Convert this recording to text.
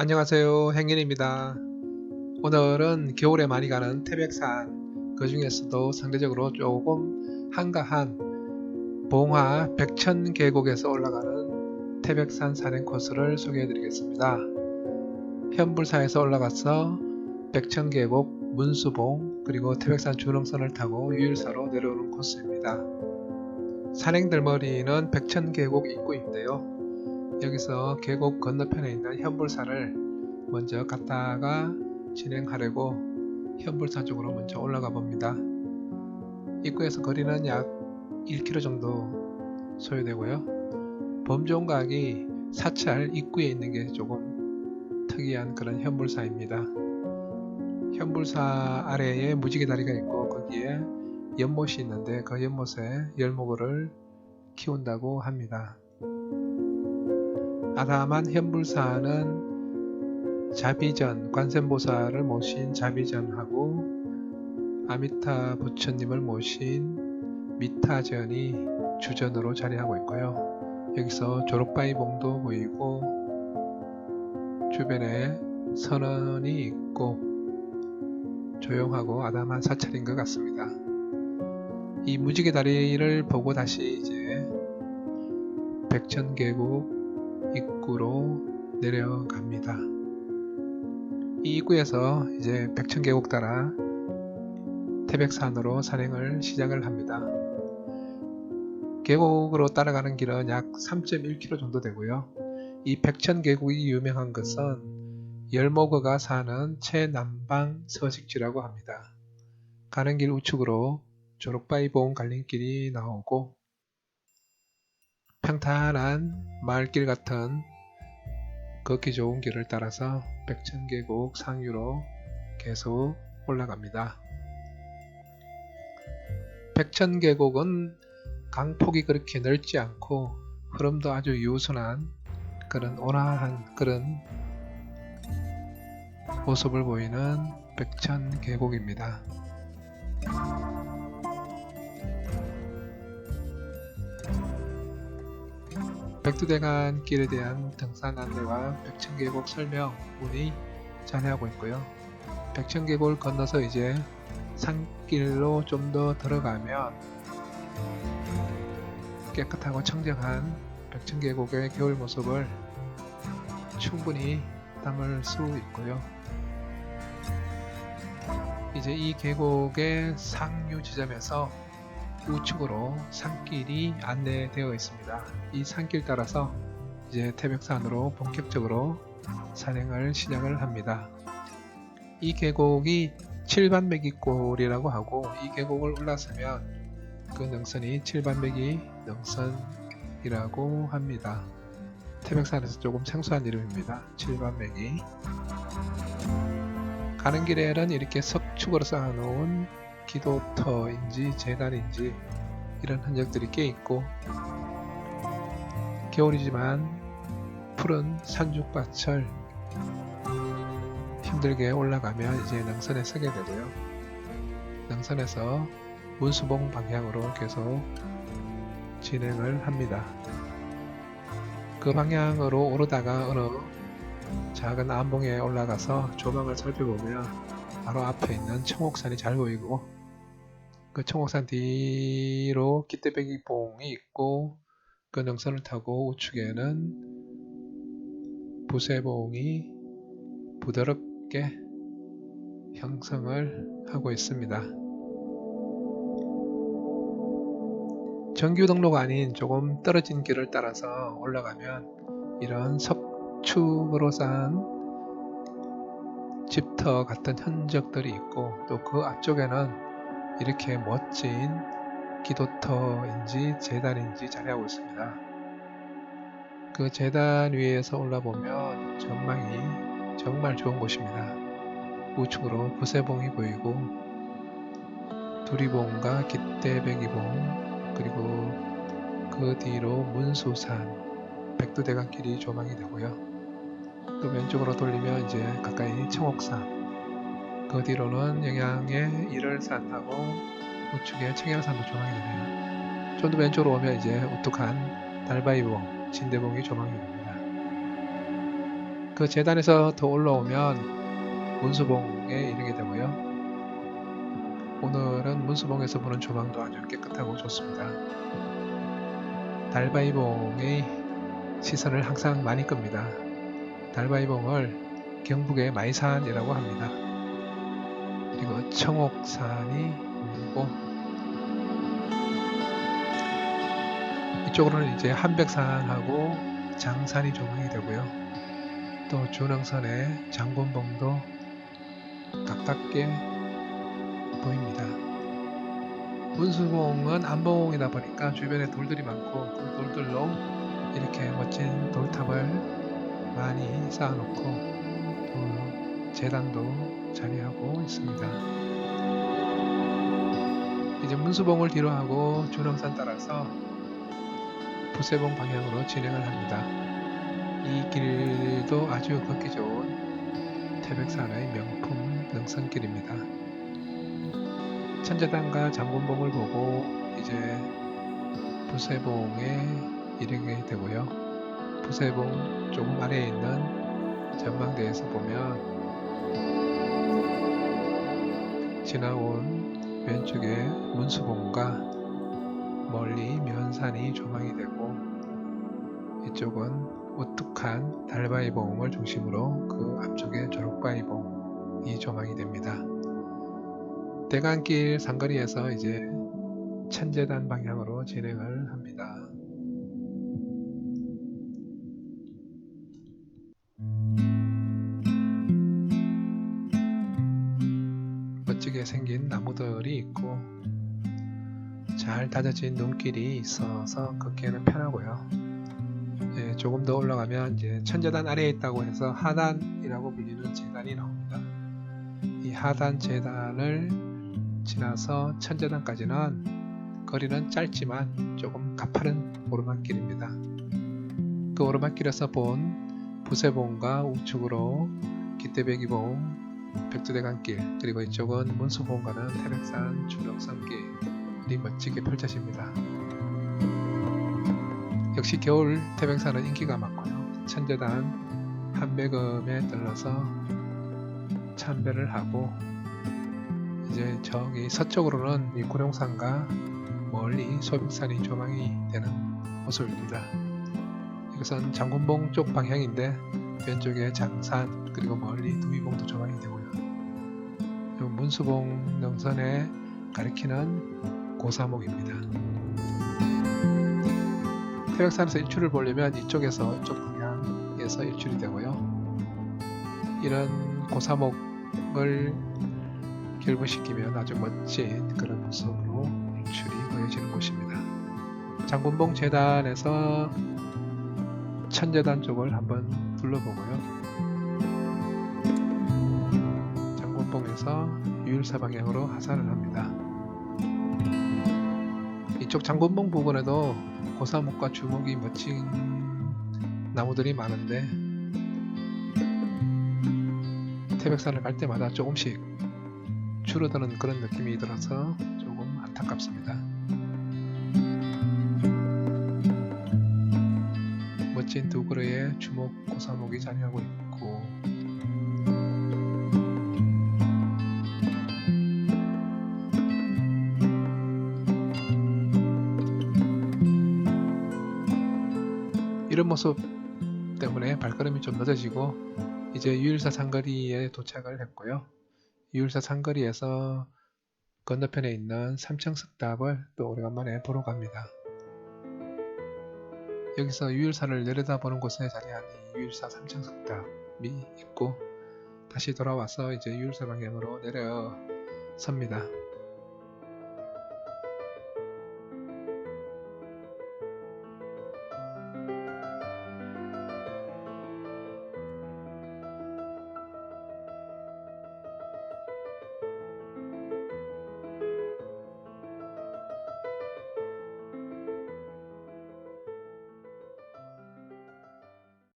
안녕하세요. 행인입니다. 오늘은 겨울에 많이 가는 태백산 그 중에서도 상대적으로 조금 한가한 봉화 백천 계곡에서 올라가는 태백산 산행 코스를 소개해 드리겠습니다. 현불사에서 올라가서 백천 계곡 문수봉 그리고 태백산 주름선을 타고 유일사로 내려오는 코스입니다. 산행 들머리는 백천 계곡 입구인데요 여기서 계곡 건너편에 있는 현불사를 먼저 갔다가 진행하려고 현불사 쪽으로 먼저 올라가 봅니다. 입구에서 거리는 약 1km 정도 소요되고요. 범종각이 사찰 입구에 있는 게 조금 특이한 그런 현불사입니다. 현불사 아래에 무지개 다리가 있고 거기에 연못이 있는데 그 연못에 열무를 키운다고 합니다. 아담한 현불사는 자비전 관세음보살을 모신 자비전하고 아미타 부처님을 모신 미타전이 주전으로 자리하고 있고요. 여기서 조록바위봉도 보이고 주변에 선원이 있고 조용하고 아담한 사찰인 것 같습니다. 이 무지개 다리를 보고 다시 이제 백천계곡 입구로 내려갑니다. 이 입구에서 이제 백천 계곡 따라 태백산으로 산행을 시작을 합니다. 계곡으로 따라가는 길은 약 3.1km 정도 되고요. 이 백천 계곡이 유명한 것은 열목어가 사는 최남방 서식지라고 합니다. 가는 길 우측으로 조록바위봉 갈림길이 나오고 평탄한 마을길 같은 걷기 좋은 길을 따라서 백천계곡 상류로 계속 올라갑니다. 백천계곡은 강폭이 그렇게 넓지 않고 흐름도 아주 유순한 그런 온화한 그런 모습을 보이는 백천계곡입니다. 백두대간 길에 대한 등산 안내와 백천계곡 설명 문이 자리하고 있고요. 백천계곡을 건너서 이제 산길로 좀 더 들어가면 깨끗하고 청정한 백천계곡의 겨울 모습을 충분히 담을 수 있고요. 이제 이 계곡의 상류 지점에서 우측으로 산길이 안내되어 있습니다. 이 산길 따라서 이제 태백산으로 본격적으로 산행을 시작을 합니다. 이 계곡이 칠반매기골이라고 하고 이 계곡을 올라서면 그 능선이 칠반매기 능선이라고 합니다. 태백산에서 조금 생소한 이름입니다. 칠반매기 가는 길에는 이렇게 석축으로 쌓아놓은 기도터인지 재단인지 이런 흔적들이 꽤 있고 겨울이지만 푸른 산죽밭을 힘들게 올라가면 이제 능선에 서게 되고요. 능선에서 문수봉 방향으로 계속 진행을 합니다. 그 방향으로 오르다가 어느 작은 암봉에 올라가서 조망을 살펴보면 바로 앞에 있는 청옥산이 잘 보이고 그 청옥산 뒤로 기대배기 봉이 있고 그 능선을 타고 우측에는 부세봉이 부드럽게 형성을 하고 있습니다. 정규 등로가 아닌 조금 떨어진 길을 따라서 올라가면 이런 석축으로 쌓은 집터 같은 흔적들이 있고 또 그 앞쪽에는 이렇게 멋진 기도터인지 재단인지 자리하고 있습니다. 그 재단 위에서 올라보면 전망이 정말 좋은 곳입니다. 우측으로 부세봉이 보이고 두리봉과 깃대배기봉 그리고 그 뒤로 문수산 백두대간 길이 조망이 되고요. 또 왼쪽으로 돌리면 이제 가까이 청옥산 그 뒤로는 영양의 일월산하고 우측에 청양산도 조망이 되네요. 좀 더 왼쪽으로 오면 이제 우뚝한 달바이봉, 진대봉이 조망이 됩니다. 그 재단에서 더 올라오면 문수봉에 이르게 되고요. 오늘은 문수봉에서 보는 조망도 아주 깨끗하고 좋습니다. 달바이봉의 시선을 항상 많이 끕니다. 달바이봉을 경북의 마이산이라고 합니다. 그리고 청옥산이 있고 이쪽으로는 이제 한백산하고 장산이 조망이 되고요. 또 준흥선의 장군봉도 가깝게 보입니다. 문수봉은 안봉이다 보니까 주변에 돌들이 많고 그 돌들로 이렇게 멋진 돌탑을 많이 쌓아놓고 또 재단도 자리하고 있습니다. 이제 문수봉을 뒤로 하고 준흥산 따라서 부세봉 방향으로 진행을 합니다. 이 길도 아주 걷기 좋은 태백산의 명품 능선길입니다. 천재단과 장군봉을 보고 이제 부세봉에 이르게 되고요. 부세봉 조금 아래에 있는 전망대에서 보면 지나온 왼쪽에 문수봉과 멀리 면산이 조망이 되고 이쪽은 우뚝한 달바이봉을 중심으로 그 앞쪽에 조록바이봉이 조망이 됩니다. 대간길 상거리에서 이제 천재단 방향으로 진행을 멋지게 생긴 나무들이 있고 잘 다져진 눈길이 있어서 걷기에는 편하고요. 예, 조금 더 올라가면 이제 천재단 아래에 있다고 해서 하단이라고 불리는 재단이 나옵니다. 이 하단 재단을 지나서 천재단까지는 거리는 짧지만 조금 가파른 오르막길입니다. 그 오르막길에서 본 부세봉과 우측으로 기대배기봉, 백두대간길 그리고 이쪽은 문수봉 가는 태백산 주력산길 이 멋지게 펼쳐집니다. 역시 겨울 태백산은 인기가 많고요. 천재단 한배금에 들러서 참배를 하고 이제 저기 서쪽으로는 이 구룡산과 멀리 소백산이 조망이 되는 모습입니다. 이것은 장군봉 쪽 방향인데 왼쪽에 장산 그리고 멀리 두위봉도 조망이 되고요. 이 문수봉 능선에 가리키는 고사목입니다. 태백산에서 일출을 보려면 이쪽에서 이쪽 방향에서 일출이 되고요. 이런 고사목을 결부시키면 아주 멋진 그런 모습으로 일출이 보여지는 곳입니다. 장군봉 재단에서 천재단 쪽을 한번 둘러보고요. 장군봉에서 유일사 방향으로 하산을 합니다. 이쪽 장군봉 부근에도 고사목과 주목이 멋진 나무들이 많은데 태백산을 갈 때마다 조금씩 줄어드는 그런 느낌이 들어서 조금 안타깝습니다. 멋진 두 그루의 주목 고사목이 자리하고 있고 이런 모습 때문에 발걸음이 좀 늦어지고 이제 유일사 상거리에 도착을 했고요. 유일사 상거리에서 건너편에 있는 삼청석탑을 또 오래간만에 보러 갑니다. 여기서 유일사를 내려다보는 곳에 자리한 이 유일사 삼청석탑이 있고 다시 돌아와서 이제 유일사 방향으로 내려 섭니다.